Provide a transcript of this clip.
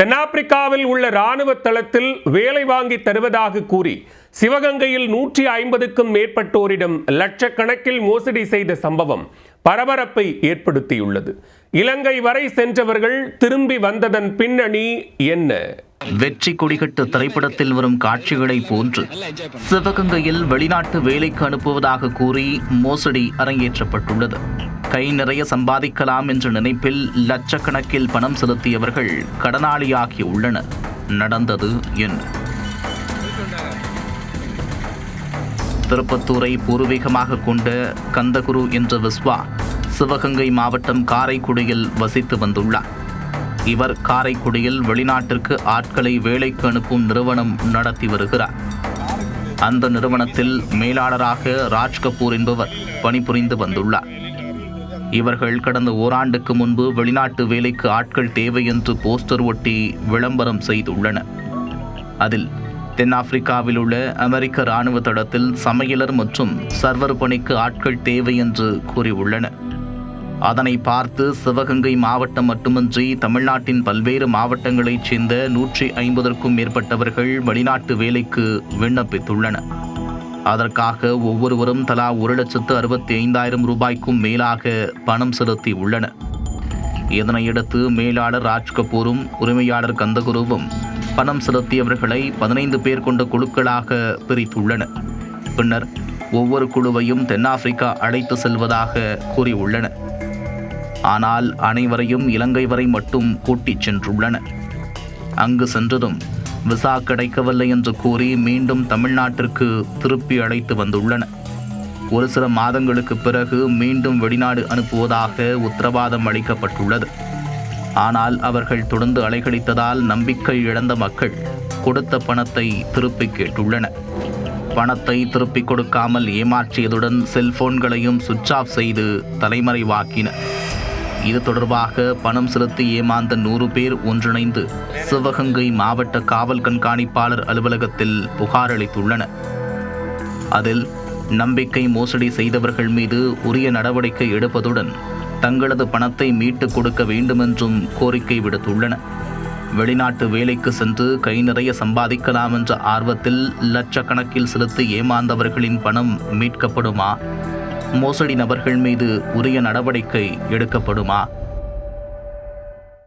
தென்னாப்பிரிக்காவில் உள்ள இராணுவ தளத்தில் வேலை வாங்கி தருவதாக கூறி சிவகங்கையில் நூற்றி ஐம்பதுக்கும் மேற்பட்டோரிடம் லட்சக்கணக்கில் மோசடி செய்த சம்பவம் பரபரப்பை ஏற்படுத்தியுள்ளது. இலங்கை வரை சென்றவர்கள் திரும்பி வந்ததன் பின்னணி என்ன? வெற்றி கொடிகட்டு திரைப்படத்தில் வரும் காட்சிகளை போன்று சிவகங்கையில் வெளிநாட்டு வேலைக்கு அனுப்புவதாக கூறி மோசடி அரங்கேற்றப்பட்டுள்ளது. கை நிறைய சம்பாதிக்கலாம் என்ற நினைப்பில் லட்சக்கணக்கில் பணம் செலுத்தியவர்கள் கடனாளியாகி உள்ளனர். நடந்தது என்ன? திருப்பத்தூரை பூர்வீகமாக கொண்ட கந்தகுரு என்ற விஸ்வா சிவகங்கை மாவட்டம் காரைக்குடியில் வசித்து வந்துள்ளார். இவர் காரைக்குடியில் வெளிநாட்டிற்கு ஆட்களை வேலைக்கு அனுப்பும் நிறுவனம் நடத்தி வருகிறார். அந்த நிறுவனத்தில் மேலாளராக ராஜ் கபூர் என்பவர் பணிபுரிந்து வந்துள்ளார். இவர்கள் கடந்த ஓராண்டுக்கு முன்பு வெளிநாட்டு வேலைக்கு ஆட்கள் தேவை என்று போஸ்டர் ஒட்டி விளம்பரம் செய்துள்ளனர். அதில் தென்னாப்பிரிக்காவில் உள்ள அமெரிக்க இராணுவ தளத்தில் சமையலர் மற்றும் சர்வர் பணிக்கு ஆட்கள் தேவை என்று கூறியுள்ளனர். அதனை பார்த்து சிவகங்கை மாவட்டம் மட்டுமின்றி தமிழ்நாட்டின் பல்வேறு மாவட்டங்களைச் சேர்ந்த நூற்றி ஐம்பதற்கும் மேற்பட்டவர்கள் வெளிநாட்டு வேலைக்கு விண்ணப்பித்துள்ளனர். அதற்காக ஒவ்வொருவரும் தலா ஒரு லட்சத்து அறுபத்தி ஐந்தாயிரம் ரூபாய்க்கும் மேலாக பணம் செலுத்தி உள்ளனர் இதனையடுத்து மேலாளர் ராஜ் கபூரும் உரிமையாளர் கந்தகுருவும் பணம் செலுத்தியவர்களை பதினைந்து பேர் கொண்ட குழுக்களாக பிரித்துள்ளனர். பின்னர் ஒவ்வொரு குழுவையும் தென்னாப்பிரிக்கா அழைத்து செல்வதாக கூறியுள்ளனர். ஆனால் அனைவரையும் இலங்கை வரை மட்டும் கூட்டிச் சென்றுள்ளனர். அங்கு சென்றதும் விசா கிடைக்கவில்லை என்று கூறி மீண்டும் தமிழ்நாட்டிற்கு திருப்பி அழைத்து வந்துள்ளனர். ஒரு சில மாதங்களுக்கு பிறகு மீண்டும் வெளிநாடு அனுப்புவதாக உத்தரவாதம் அளிக்கப்பட்டுள்ளது. ஆனால் அவர்கள் தொடர்ந்து அலைகழித்ததால் நம்பிக்கை இழந்த மக்கள் கொடுத்த பணத்தை திருப்பி கேட்டுள்ளனர். பணத்தை திருப்பிக் கொடுக்காமல் ஏமாற்றியதுடன் செல்போன்களையும் சுவிட்ச் ஆஃப் செய்து தலைமறைவாக்கினர். இது தொடர்பாக பணம் செலுத்தி ஏமாந்த நூறு பேர் ஒன்றிணைந்து சிவகங்கை மாவட்ட காவல் கண்காணிப்பாளர் அலுவலகத்தில் புகார் அளித்துள்ளனர். அதில் நம்பிக்கை மோசடி செய்தவர்கள் மீது உரிய நடவடிக்கை எடுப்பதுடன் தங்களது பணத்தை மீட்டுக் கொடுக்க வேண்டுமென்றும் கோரிக்கை விடுத்துள்ளன வெளிநாட்டு வேலைக்கு சென்று கை நிறைய சம்பாதிக்கலாம் என்ற ஆர்வத்தில் லட்சக்கணக்கில் செலுத்தி ஏமாந்தவர்களின் பணம் மீட்கப்படுமா? மோசடி நபர்கள் மீது உரிய நடவடிக்கை எடுக்கப்படுமா?